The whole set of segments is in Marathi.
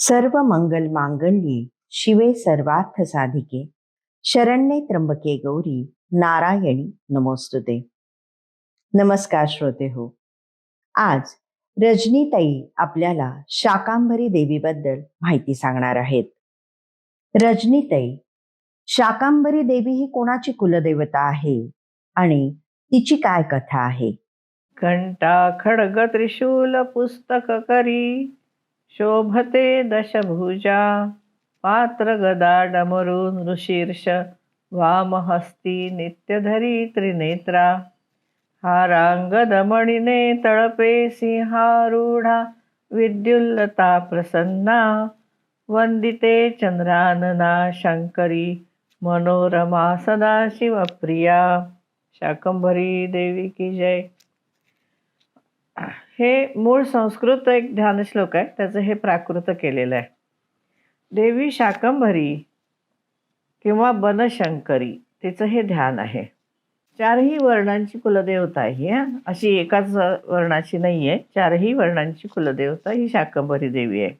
सर्व मंगल मांगल्ये शिवे सर्वार्थ साधिके. शरण्ये त्र्यंबके गौरी नारायणी नमोस्तुते. नमस्कार श्रोते हो. आज रजनीताई आपल्याला शाकांबरी देवीबद्दल माहिती सांगणार आहेत. रजनीताई शाकांबरी देवी ही कोणाची कुलदेवता आहे आणि तिची काय कथा आहे? घंटा खडग त्रिशूल पुस्तक करी. शोभते दशभुजा पात्र गदा वामहस्ती नित्यधरी त्रिनेत्रा हारांगदमणिने तळपे सिंहारूढा विद्युल्लता प्रसन्ना वंदिते चंद्रानना शंकरी मनोरमा सदाशिवप्रिया शाकंभरी देवी की जय। हे मूळ संस्कृत एक ध्यानश्लोक आहे. त्याचं हे प्राकृत केलेलं आहे. देवी शाकंभरी किंवा बनशंकरी तिचं हे ध्यान आहे. चारही वर्णांची कुलदेवता आहे ही, अशी एकाच वर्णाची नाही आहे. चारही वर्णांची कुलदेवता ही शाकंभरी देवी आहे.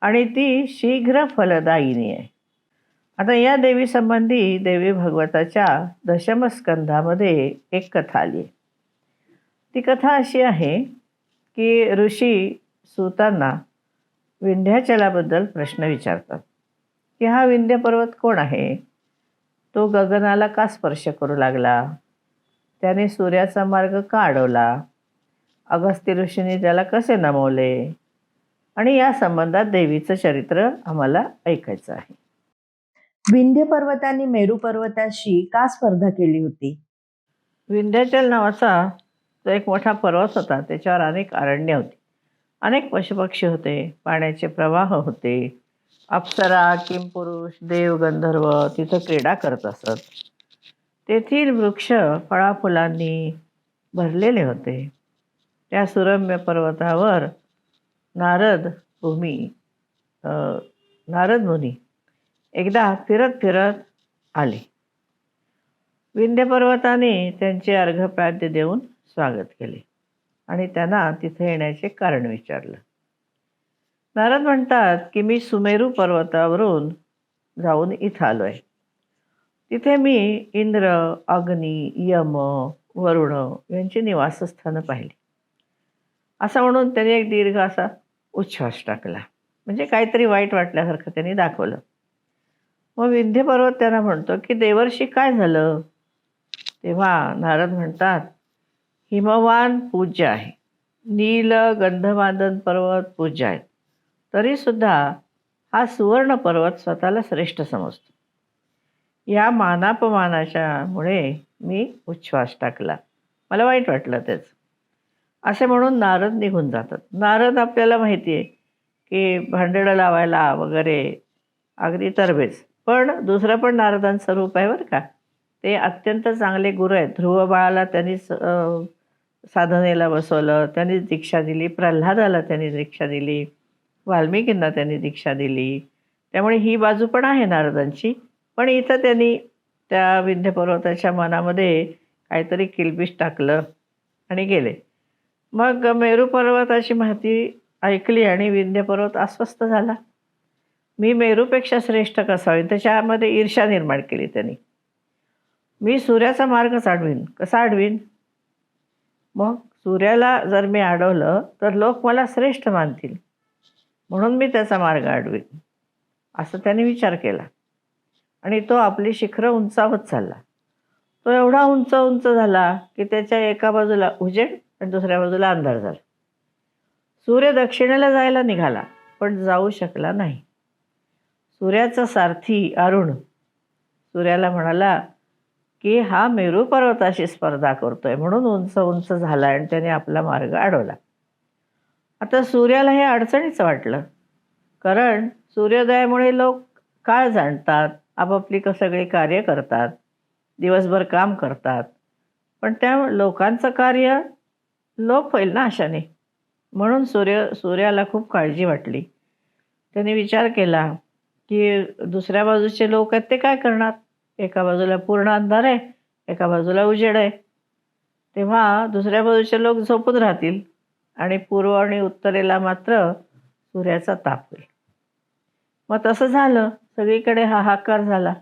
आणि ती शीघ्र फलदायिनी आहे. आता या देवीसंबंधी देवी भागवताच्या दशमस्कंधामध्ये एक कथा आली आहे. ती कथा अशी आहे की ऋषी सूतांना विंध्याचलाबद्दल प्रश्न विचारतात की हा विंध्य पर्वत कोण आहे? तो गगनाला का स्पर्श करू लागला? त्याने सूर्याचा मार्ग का अडवला? अगस्त्य ऋषींनी त्याला कसे नमवले? आणि या संबंधात देवीचं चरित्र आम्हाला ऐकायचं आहे. विंध्य पर्वताने मेरू पर्वताशी का स्पर्धा केली होती? विंध्याचल नावाचा तो एक मोठा पर्वत होता. त्याच्यावर अनेक अरण्य होती. अनेक पशुपक्षी होते. पाण्याचे प्रवाह होते. अप्सरा किमपुरुष देव गंधर्व तिथं क्रीडा करत असत. तेथील वृक्ष फळाफुलांनी भरलेले होते. त्या सुरम्य पर्वतावर नारद भूमी नारद मुनी एकदा फिरत फिरत आले. विंध्य पर्वताने त्यांचे अर्घपाद्य देऊन स्वागत केले. आणि त्यांना तिथे येण्याचे कारण विचारलं. नारद म्हणतात की मी सुमेरू पर्वतावरून जाऊन इथं आलो आहे तिथे मी इंद्र अग्नी यम वरुण यांची निवासस्थानं पाहिली. असं म्हणून त्यांनी एक दीर्घ असा उच्छ्वास टाकला. म्हणजे काहीतरी वाईट वाटल्यासारखं त्यांनी दाखवलं. मग विंध्य पर्वत त्यांना म्हणतो की देवर्षी काय झालं? तेव्हा नारद म्हणतात हिमवान पूज्य आहे. नील गंधमादन पर्वत पूज्य आहेत. तरीसुद्धा हा सुवर्ण पर्वत स्वतःला श्रेष्ठ समजतो. या मानापमानाच्यामुळे मी उच्छ्वास टाकला. मला वाईट वाटलं त्याचं असे म्हणून नारद निघून जातात. नारद आपल्याला माहिती आहे की भांडणं लावायला वगैरे अगदी तरबेज. पण दुसरं पण नारदांचं रूप आहे बरं का. ते अत्यंत चांगले गुरु आहेत. ध्रुव बाळाला त्यांनी स- साधनेला बसवलं त्यांनी दीक्षा दिली. प्रल्हादाला त्यांनी दीक्षा दिली. वाल्मिकींना त्यांनी दीक्षा दिली. त्यामुळे ही बाजू पण आहे नारदांची. पण इथं त्यांनी त्या विंध्य पर्वताच्या मनामध्ये काहीतरी किलबिश टाकलं आणि गेले. मग मेरू पर्वताची माहिती ऐकली आणि विंध्य पर्वत अस्वस्थ झाला. मी मेरूपेक्षा श्रेष्ठ कसा त्याच्यामध्ये ईर्ष्या निर्माण केली त्यांनी. मी सूर्याचा मार्गच अडवीन कसा अडवीन मग सूर्याला जर मी अडवलं तर लोक मला श्रेष्ठ मानतील. म्हणून मी त्याचा मार्ग अडवीन. असं त्याने विचार केला. आणि तो आपली शिखरं उंचावत चालला. तो एवढा उंच उंच झाला की त्याच्या एका बाजूला उजेड आणि दुसऱ्या बाजूला अंधार झाला. सूर्य दक्षिणेला जायला निघाला पण जाऊ शकला नाही. सूर्याचा सारथी अरुण. सूर्याला म्हणाला की हा मेरू पर्वताशी स्पर्धा करतोय म्हणून उंच उंच झाला आणि त्याने आपला मार्ग अडवला. आता सूर्याला हे अडचणीचं वाटलं. कारण सूर्योदयामुळे लोक काळ जाणतात आपापली क सगळी कार्य करतात दिवसभर काम करतात. पण त्या लोकांचं कार्य लोप होईल ना अशाने म्हणून सूर्य सूर्याला खूप काळजी वाटली. त्याने विचार केला की दुसऱ्या बाजूचे लोक आहेत ते काय करणार? एका बाजूला पूर्ण अंधार आहे एका बाजूला उजेड आहे. तेव्हा दुसऱ्या बाजूचे लोक झोपून राहतील आणि पूर्व आणि उत्तरेला मात्र सूर्याचा ताप होईल. मग तसं झालं सगळीकडे हाहाकार झाला.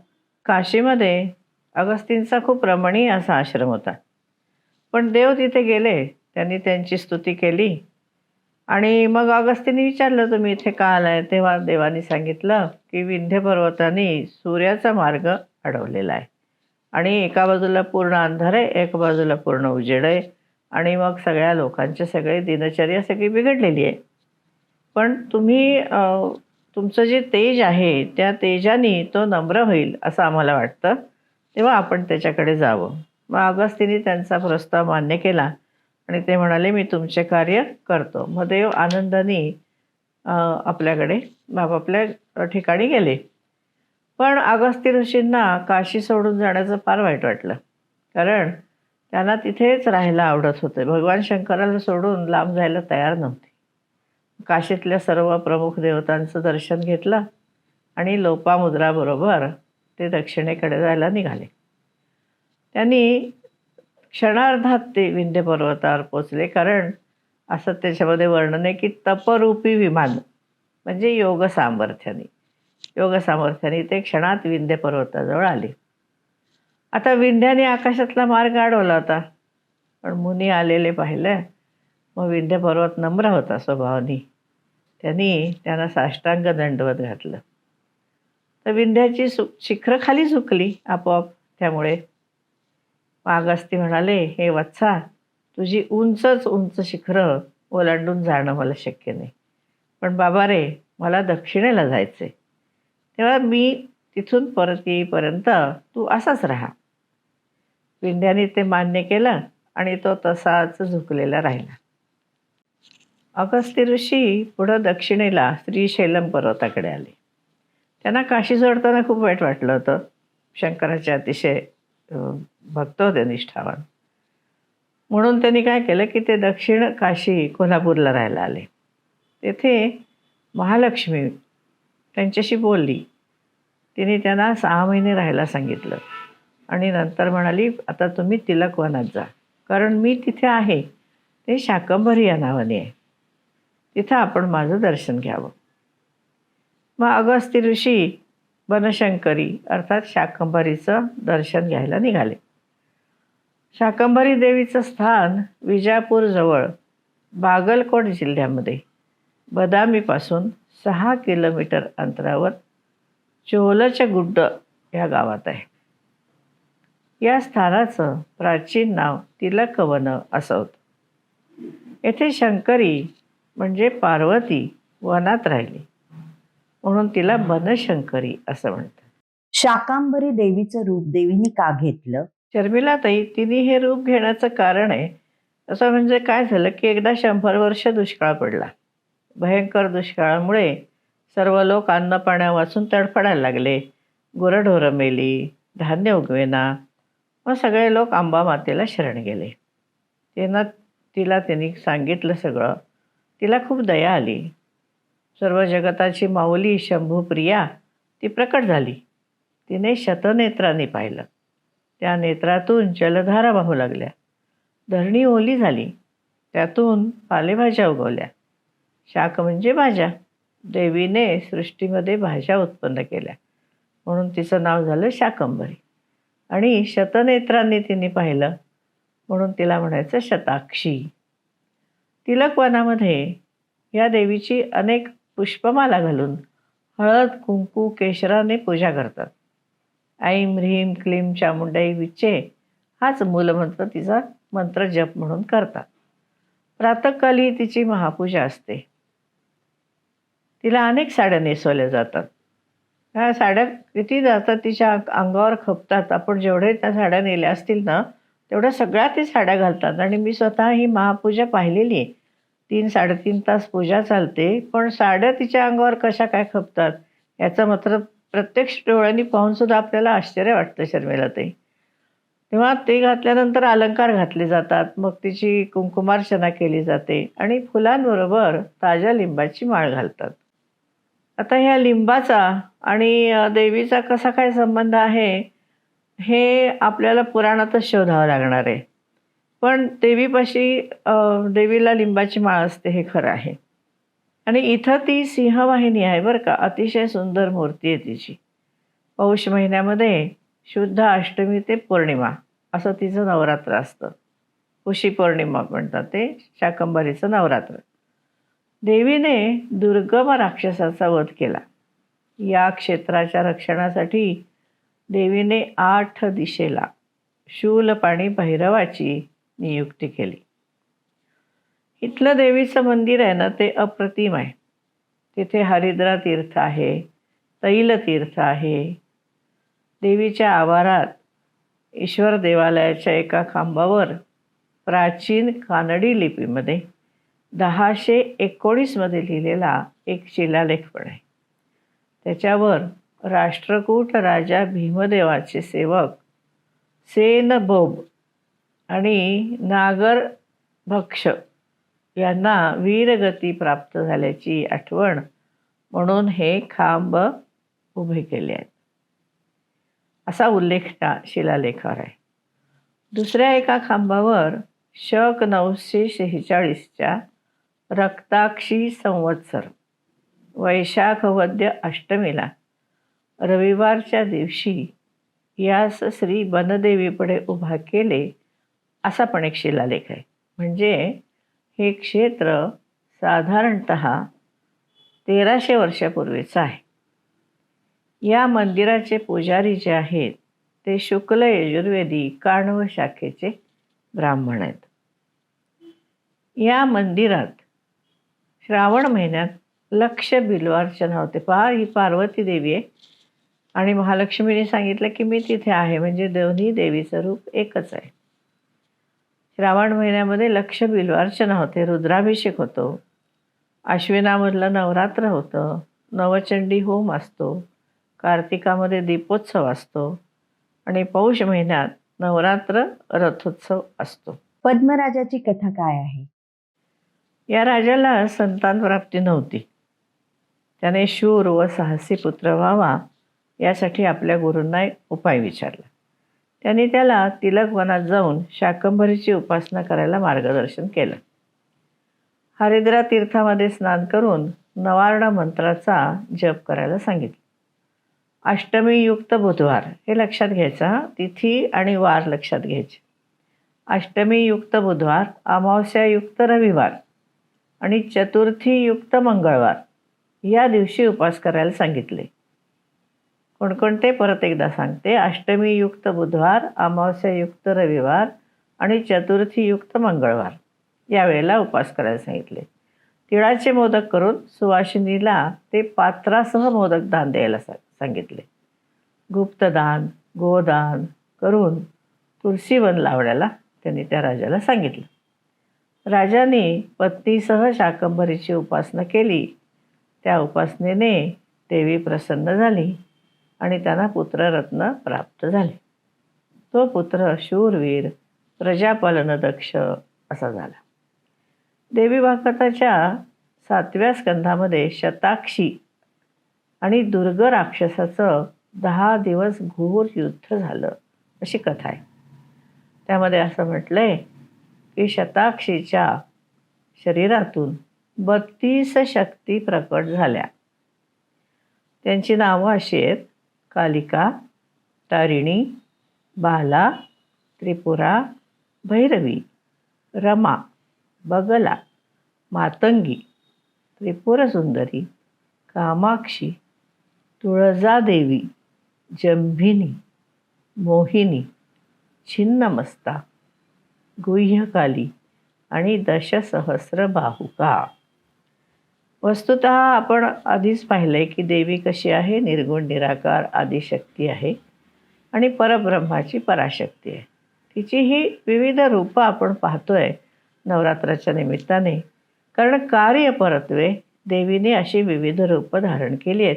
काशीमध्ये अगस्तींचा खूप रमणीय असा आश्रम होता. पण देव तिथे गेले त्यांनी त्यांची स्तुती केली. आणि मग अगस्तीने विचारलं तुम्ही इथे का आलाय? तेव्हा देवानी सांगितलं की विंध्य पर्वताने सूर्याचा मार्ग अडवलेला आहे. आणि एका बाजूला पूर्ण अंधार आहे एका बाजूला पूर्ण उजेड आहे. आणि मग सगळ्या लोकांची सगळी दिनचर्या सगळी बिघडलेली आहे. पण तुम्ही तुमचं जे तेज आहे त्या तेजाने तो नम्र होईल असं आम्हाला वाटतं. तेव्हा आपण त्याच्याकडे जावं. मग अगस्तीने त्यांचा प्रस्ताव मान्य केला आणि ते म्हणाले मी तुमचे कार्य करतो. मग देव आनंदाने आपल्याकडे आपापल्या ठिकाणी गेले. पण अगस्ती ऋषींना काशी सोडून जाण्याचं फार वाईट वाटलं. कारण त्यांना तिथेच राहायला आवडत होते. भगवान शंकराला सोडून लांब जायला तयार नव्हते. काशीतल्या सर्व प्रमुख देवतांचं दर्शन घेतलं आणि लोपामुद्राबरोबर ते दक्षिणेकडे जायला निघाले. त्यांनी क्षणार्धात ते विंध्य पर्वतावर पोचले कारण असं त्याच्यामध्ये वर्णन आहे की तपरूपी विमान म्हणजे योग सामर्थ्याने. योगसामर्थ्याने ते क्षणात विंध्य पर्वताजवळ आले. आता विंध्याने आकाशातला मार्ग अडवला होता. पण मुनी आलेले पाहिलं मग विंध्य पर्वत नम्र होता स्वभावानी. त्यांनी त्यांना साष्टांग दंडवत घातलं. तर विंध्याची सु शिखरं खाली झुकली आपोआप त्यामुळे. मागस्ती म्हणाले हे वत्सा तुझी उंचच उंच शिखरं ओलांडून जाणं मला शक्य नाही. पण बाबा रे मला दक्षिणेला जायचं आहे तेव्हा मी तिथून परत येईपर्यंत तू असाच राहा. विंध्याने ते मान्य केलं आणि तो तसाच झुकलेला राहिला. अगस्ती ऋषी पुढं दक्षिणेला श्रीशैलम पर्वताकडे आले. त्यांना काशी सोडताना खूप वाईट वाटलं होतं. शंकराचे अतिशय भक्त होते निष्ठावान. म्हणून त्यांनी काय केलं की ते दक्षिण काशी कोल्हापूरला राहायला आले. तेथे महालक्ष्मी त्यांच्याशी बोलली. तिने त्यांना सहा महिने राहायला सांगितलं. आणि नंतर म्हणाली आता तुम्ही तिलकवनात जा. कारण मी तिथे आहे. ते शाकंभरी या नावाने आहे. तिथं आपण माझं दर्शन घ्यावं. मग अगस्ती ऋषी बनशंकरी अर्थात शाकंभरीचं दर्शन घ्यायला निघाले. शाकंभरी देवीचं स्थान विजापूरजवळ बागलकोट जिल्ह्यामध्ये. बदामीपासून सहा किलोमीटर अंतरावर चोलच्या गुड्ड या गावात आहे. या स्थानाचं प्राचीन नाव तिलकवन असं होतं. येथे शंकरी म्हणजे पार्वती वनात राहिली. म्हणून तिला बनशंकरी असं म्हणतात. शाकांबरी देवीचं रूप देवीने का घेतलं? शर्मिलाताई तिने हे रूप घेण्याचं कारण आहे. असं म्हणजे काय झालं की एकदा शंभर वर्ष दुष्काळ पडला. भयंकर दुष्काळामुळे सर्व लोक अन्नपाण्यापासून तडफडायला लागले. गुरंढोरं मेली धान्य उगवेना मग सगळे लोक आंबा मातेला शरण गेले. त्यांना तिला त्यांनी सांगितलं सगळं. तिला खूप दया आली. सर्व जगताची माऊली शंभूप्रिया ती प्रकट झाली. तिने शतनेत्रांनी पाहिलं. त्या नेत्रातून जलधारा वाहू लागल्या. धरणी ओली झाली. त्यातून पालेभाज्या उगवल्या. शाक म्हणजे भाज्या देवीने सृष्टीमध्ये भाज्या उत्पन्न केल्या. म्हणून तिचं नाव झालं शाकंभरी. आणि शतनेत्रांनी तिने पाहिलं. म्हणून तिला म्हणायचं शताक्षी. तिलकवनामध्ये या देवीची अनेक पुष्पमाला घालून हळद कुंकू केशराने पूजा करतात. ऐम ह्रीम क्लीम चामुंडाई विचे हाच मूलमंत्र तिचा मंत्र जप म्हणून करतात. प्रातःकाली तिची महापूजा असते. तिला अनेक साड्या नेसवल्या जातात. ह्या साड्या किती जातात तिच्या अंगावर खपतात. आपण जेवढे त्या साड्या नेल्या असतील ना तेवढ्या सगळ्या ती साड्या घालतात. आणि मी स्वतः ही महापूजा पाहिलेली आहे. तीन साडेतीन तास पूजा चालते. पण साड्या तिच्या अंगावर कशा काय खपतात याचं मात्र प्रत्यक्ष डोळ्यांनी पाहूनसुद्धा आपल्याला आश्चर्य वाटतं शर्मिला ते तेव्हा ते घातल्यानंतर अलंकार घातले जातात. मग तिची कुंकुमार्चना केली जाते. आणि फुलांबरोबर ताज्या लिंबाची माळ घालतात. आता ह्या लिंबाचा आणि देवीचा कसा काय संबंध आहे हे आपल्याला पुराणातच शोधावं लागणार आहे. पण देवीपाशी देवीला लिंबाची माळ असते हे खरं आहे. आणि इथं ती सिंहवाहिनी आहे बरं का अतिशय सुंदर मूर्ती आहे तिची. पौष महिन्यामध्ये शुद्ध अष्टमी ते पौर्णिमा असं तिचं नवरात्र असतं. उशी पौर्णिमा म्हणतात ते शाकंभरीचं नवरात्र. देवीने दुर्गम राक्षसाचा वध केला. या क्षेत्राच्या रक्षणासाठी देवीने आठ दिशेला शूलपाणी भैरवाची नियुक्ती केली. इथलं देवीचं मंदिर आहे ना ते अप्रतिम आहे. तिथे हरिद्रा तीर्थ आहे तैलतीर्थ आहे. देवीच्या आवारात ईश्वर देवालयाच्या एका खांबावर प्राचीन कानडी लिपीमध्ये दहाशे एकोणीसमध्ये लिहिलेला एक शिलालेख पण आहे. त्याच्यावर राष्ट्रकूट राजा भीमदेवाचे सेवक सेन बोब आणि नागर भक्ष यांना वीरगती प्राप्त झाल्याची आठवण म्हणून हे खांब उभे केले आहेत. असा उल्लेख त्या शिलालेखावर आहे. दुसऱ्या एका खांबावर शक नऊशे शेहेचाळीसच्या रक्ताक्षी संवत्सर. वैशाख वद्य अष्टमीला. रविवारच्या दिवशी यास श्री बनदेवीपुढे उभा केले असा पण एक शिलालेख आहे. म्हणजे हे क्षेत्र साधारणत तेराशे वर्षापूर्वीचं आहे. या मंदिराचे पुजारी जे आहेत ते शुक्ल यजुर्वेदी काणव शाखेचे ब्राह्मण आहेत. या मंदिरात श्रावण महिन्यात लक्ष बिल्वार्चना होते. पहा ही पार्वती देवी आहे. आणि महालक्ष्मीने सांगितलं की मी तिथे आहे. म्हणजे दोन्ही देवीचं रूप एकच आहे. श्रावण महिन्यामध्ये लक्ष बिल्वार्चना होते. रुद्राभिषेक होतो. आश्विनामधलं नवरात्र होतं. नवचंडी होम असतो. कार्तिकामध्ये दीपोत्सव असतो. आणि पौष महिन्यात नवरात्र रथोत्सव असतो. पद्मराजाची कथा काय आहे? या राजाला संतान प्राप्ती नव्हती. त्याने शूर व साहसी पुत्र व्हावा यासाठी आपल्या गुरूंना एक उपाय विचारला. त्यांनी त्याला तिलक वनात जाऊन शाकंभरीची उपासना करायला मार्गदर्शन केलं. हरिद्रा तीर्थामध्ये स्नान करून नवार्ण मंत्राचा जप करायला सांगितलं. अष्टमीयुक्त बुधवार हे लक्षात घ्यायचं तिथी आणि वार लक्षात घ्यायचे. अष्टमीयुक्त बुधवार अमावस्यायुक्त रविवार. आणि चतुर्थीयुक्त मंगळवार. या दिवशी उपास करायला सांगितले. कोणकोणते परत एकदा सांगते. अष्टमीयुक्त बुधवार अमावस्यायुक्त रविवार आणि चतुर्थीयुक्त मंगळवार. यावेळेला उपास करायला सांगितले. तिळाचे मोदक करून सुवासिनीला ते पात्रासह मोदक दान द्यायला सा सांगितले. गुप्तदान गोदान करून तुळशीवन लावण्याला त्यांनी त्या राजाला सांगितलं. राजाने पत्नीसह शाकंभरीची उपासना केली. त्या उपासनेने देवी प्रसन्न झाली आणि त्यांना पुत्ररत्न प्राप्त झाले. तो पुत्र शूरवीर प्रजापालनदक्ष असा झाला. देवी भागवताच्या सातव्या स्कंधामध्ये शताक्षी आणि दुर्ग राक्षसाचं दहा दिवस घोर युद्ध झालं अशी कथा आहे. त्यामध्ये असं म्हटलं आहे की शताक्षीच्या शरीरातून बत्तीस शक्ती प्रकट झाल्या. त्यांची नावं अशी आहेत कालिका तारिणी बाला त्रिपुरा भैरवी रमा बगला मातंगी त्रिपुरसुंदरी कामाक्षी तुळजादेवी जंभिनी मोहिनी छिन्नमस्ता गुह्यकाली आणि दशसहस्र बाहुका वस्तुत आपण आधीच पाहिलं आहे की देवी कशी आहे निर्गुण निराकार आदिशक्ती आहे आणि परब्रह्माची पराशक्ती आहे. तिची ही विविध रूपं आपण पाहतो आहे नवरात्राच्या निमित्ताने. कारण कार्य परत्वे देवीने अशी विविध रूपं धारण केली आहेत.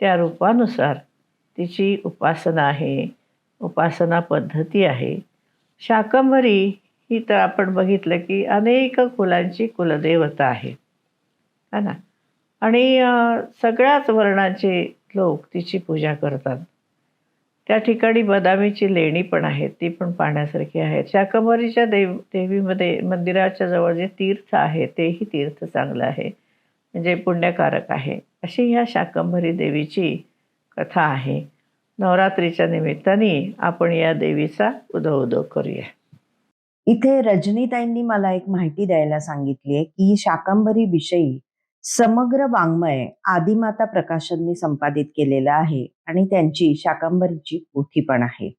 त्या रूपानुसार तिची उपासना आहे उपासना पद्धती आहे. शाकंभरी ही तर आपण बघितलं की अनेक कुलांची कुलदेवता आहे है ना? आणि सगळ्याच वर्णाचे लोक तिची पूजा करतात. त्या ठिकाणी बदामीची लेणी पण आहे ती पण पाहण्यासारखी आहे शाकंभरीच्या देव देवीमध्ये मंदिराच्या जवळ जे तीर्थ आहे तेही तीर्थ चांगलं आहे. म्हणजे पुण्यकारक आहे. अशी ह्या शाकंभरी देवीची कथा आहे. नवरात्रीच्या निमित्ताने आपण या देवीचा उदो उदो करूया. इथे रजनीताईंनी मला एक माहिती द्यायला सांगितली आहे की शाकंभरी विषयी समग्र वाङ्मय आदिमाता प्रकाशनने संपादित केलेलं आहे आणि त्यांची शाकंभरीची पोथी पण आहे.